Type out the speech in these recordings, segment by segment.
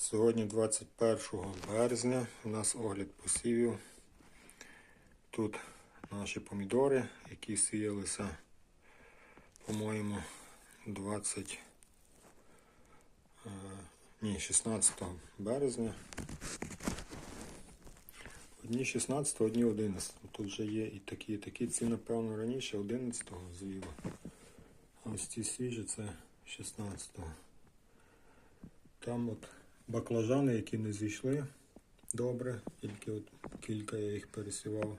Сьогодні 21 березня. У нас огляд посівів. Тут наші помідори, які сіялися, по-моєму, 20, е, ні, 16 березня. Одні 16, одні 11. Тут вже є і такі, і такі. Ці, напевно, раніше 11-го зліва. А ось ці свіжі це 16-го. Там от баклажани, які не зійшли добре, тільки от кілька я їх пересівав.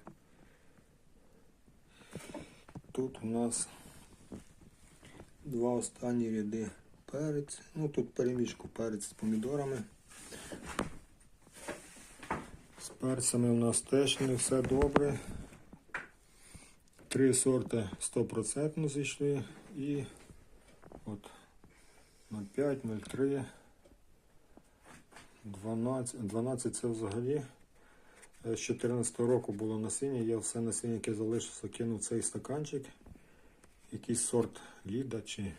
Тут у нас два останні ряди перець. Ну тут перемішку перець з помідорами. З перцями у нас теж не все добре. Три сорти 100% зійшли і от 0,5, 0,3. 12, 12 це взагалі. Е, З 14 року було насіння, я все насіння, яке залишилося, кинув цей стаканчик. Якийсь сорт Ліда чи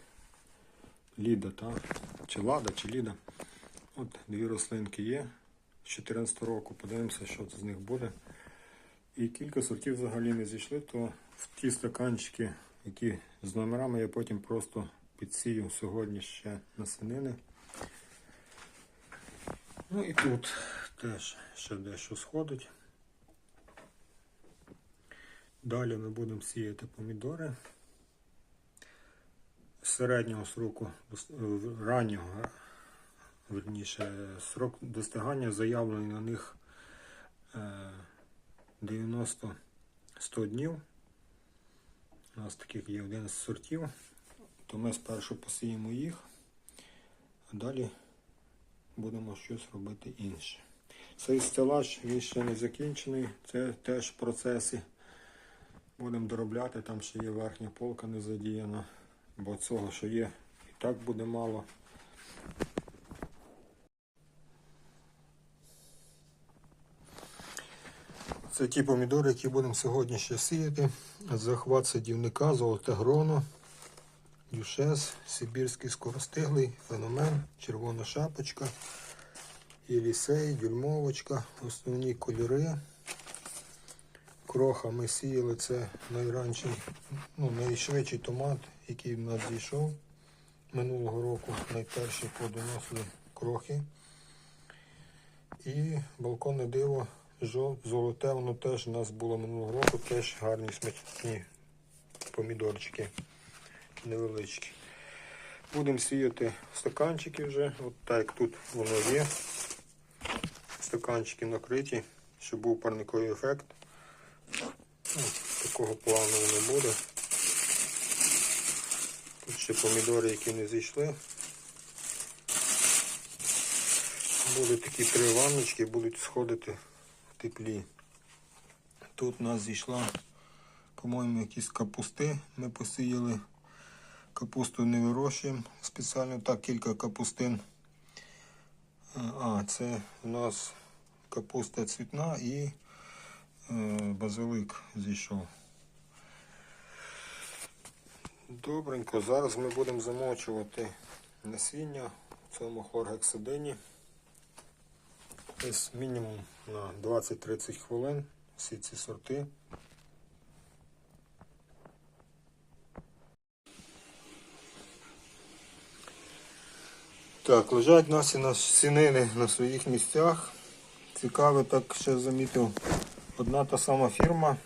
Ліда, так? Чи Лада, чи Ліда. От дві рослинки є з 14 року. Подивимося, що з них буде. І кілька сортів взагалі не зійшли, то в ті стаканчики, які з номерами, я потім просто підсію сьогодні ще насінини. Ну і тут теж ще дещо сходить. Далі ми будемо сіяти помідори. Середнього сроку, е, раннього, е, верніше, срок достигання заявлений на них е, 90-100 днів. У нас таких є 11 сортів, то ми спершу посіємо їх, а далі будемо щось робити інше. Цей стелаж він ще не закінчений, це теж в процесі. Будемо доробляти, там ще є верхня полка не задіяна, бо цього, що є, і так буде мало. Це ті помідори, які будемо сьогодні ще сіяти. Захват садівника, золоте гроно, дюшес, сибірський скоростиглий, феномен, червона шапочка, єлісей, дюльмовочка, основні кольори. Кроха ми сіяли, це найранший, ну, найшвидший томат, який в нас зійшов минулого року. Найперші плодоносили крохи. І балконне диво золоте, воно теж у нас було минулого року, теж гарні смачні помідорчики невеличкі. Будемо сіяти стаканчики вже, от так як тут воно є. Стаканчики накриті, щоб був парниковий ефект. Ну, такого плану не буде. Тут ще помідори, які не зійшли. Будуть такі три ванночки, будуть сходити в теплі. Тут у нас зійшла, по-моєму, якісь капусти. Ми посіяли капусту не вирощуємо. Спеціально так кілька капустин. А, це у нас капуста цвітна і е, базилик зійшов. Добренько, зараз ми будемо замочувати насіння в цьому хлоргексидині. Десь мінімум на 20-30 хвилин всі ці сорти. Так, лежать наші насінини на своїх місцях. Цікаво, так ще замітив. Одна та сама фірма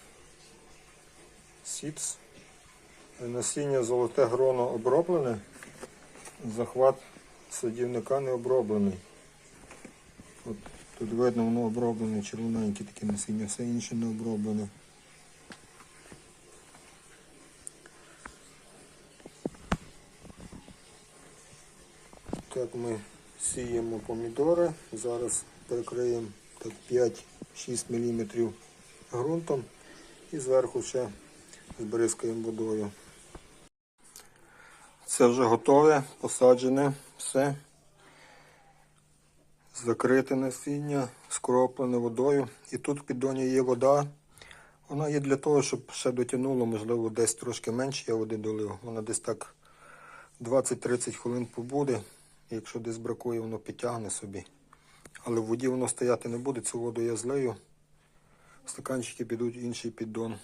Сіц. Насіння золоте гроно оброблене, захват садівника не оброблений. От тут видно, воно оброблене, червоненьке таке насіння, все інше не оброблене. Так ми сіємо помідори. Зараз перекриємо 5-6 мм ґрунтом і зверху ще збризкаємо водою. Це вже готове, посаджене, все. Закрите насіння, скроплене водою. І тут в піддоні є вода. Вона є для того, щоб ще дотягнуло, можливо, десь трошки менше я води долив. Вона десь так 20-30 хвилин побуде. Якщо десь бракує, воно підтягне собі. Але в воді воно стояти не буде, цю воду я злею. Стаканчики підуть в інший піддон.